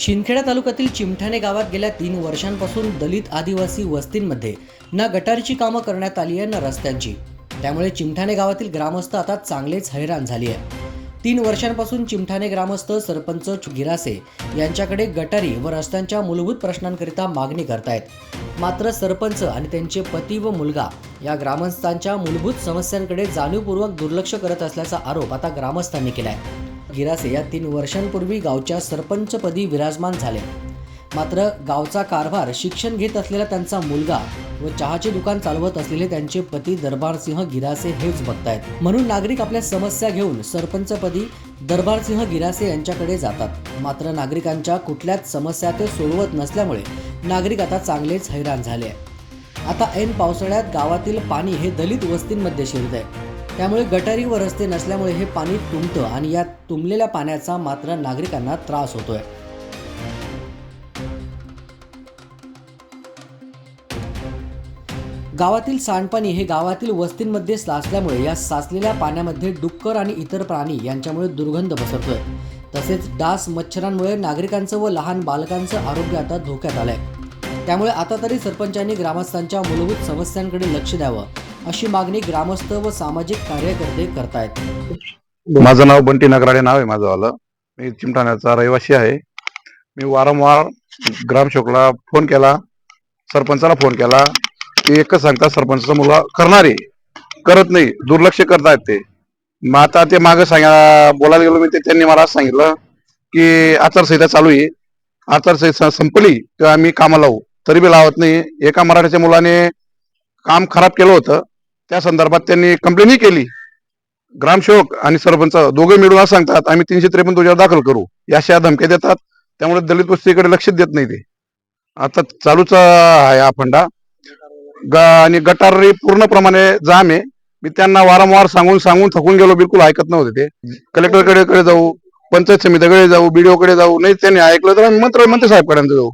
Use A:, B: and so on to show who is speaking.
A: शिंदखेडा तालुक्यातील चिमठाणे गावात गेल्या तीन वर्षांपासून दलित आदिवासी वस्तींमध्ये ना गटारीची कामं करण्यात आली आहे ना रस्त्यांची. त्यामुळे चिमठाणे गावातील ग्रामस्थ आता चांगलेच हैराण झाली आहे तीन वर्षांपासून चिमठाणे ग्रामस्थ सरपंच गिरासे यांच्याकडे गटारी व रस्त्यांच्या मूलभूत प्रश्नांकरिता मागणी करतायत. मात्र सरपंच आणि त्यांचे पती व मुलगा या ग्रामस्थांच्या मूलभूत समस्यांकडे जाणीवपूर्वक दुर्लक्ष करत असल्याचा आरोप आता ग्रामस्थांनी केला आहे गिरासे या तीन वर्षांपूर्वी गावच्या सरपंचपदी विराजमान झाले. मात्र गावचा कारभार शिक्षण घेत असलेला त्यांचा मुलगा व चहाचे दुकान चालवत असलेले त्यांचे पती दरबारसिंह गिरासे हेच बघतायत. म्हणून नागरिक आपल्या समस्या घेऊन सरपंचपदी दरबारसिंह गिरासे यांच्याकडे जातात. मात्र नागरिकांच्या कुठल्याच समस्या ते सोडवत नसल्यामुळे नागरिक आता चांगलेच हैराण झाले आहे आता ऐन पावसाळ्यात गावातील पाणी हे दलित वस्तींमध्ये शिरत आहे त्यामुळे गटारी व रस्ते नसल्यामुळे हे पाणी तुंबतं आणि या तुंबलेल्या पाण्याचा मात्र नागरिकांना त्रास होतोय. गावातील सांडपाणी हे गावातील वस्तींमध्ये साचल्यामुळे या साचलेल्या पाण्यामध्ये डुक्कर आणि इतर प्राणी यांच्यामुळे दुर्गंध पसरतोय. तसेच डास मच्छरांमुळे नागरिकांचं व लहान बालकांचं आरोग्य आता धोक्यात आलंय. त्यामुळे आता तरी सरपंचांनी ग्रामस्थांच्या मूलभूत समस्यांकडे लक्ष द्यावं. अशी मागणी ग्रामस्थ व सामाजिक कार्यकर्ते करतायत.
B: माझं नाव बंटी नगराडे नाव आहे माझं आलं मी चिमठाण्याचा रहिवासी आहे. मी वारंवार ग्रामसेवकला फोन केला सरपंचाला फोन केला. ते एकच सांगतात सरपंचा मुलगा करणार आहे करत नाही दुर्लक्ष करतायत ते. मग आता ते मागं सांगा बोलायला गेलो मी ते त्यांनी मला असं सांगितलं की आचारसंहिता चालू आहे. आचारसंहिता संपली तेव्हा आम्ही कामाला लावू. तरी बी लावत नाही. एका मराठीच्या मुलाने काम खराब केलं होतं. त्या संदर्भात त्यांनी कंप्लेनही केली. ग्रामसेवक आणि सरपंच दोघे मिळून असं सांगतात आम्ही तीनशे त्रेपन्न तुझ्यावर दाखल करू. या अशा धमक्या देतात. त्यामुळे दलित वस्तीकडे लक्ष देत नाही ते. आता चालूच आहे हा फंडा. ग आणि गटारी पूर्णप्रमाणे जाम आहे. मी त्यांना वारंवार सांगून सांगून थकून गेलो बिलकुल ऐकत नव्हते ते. कलेक्टरकडे कडे जाऊ पंचायत समितीकडे जाऊ बीडीओकडे जाऊ नाही त्यांनी ऐकलं तर आम्ही मंत्र मंत्री साहेबकडे जाऊ.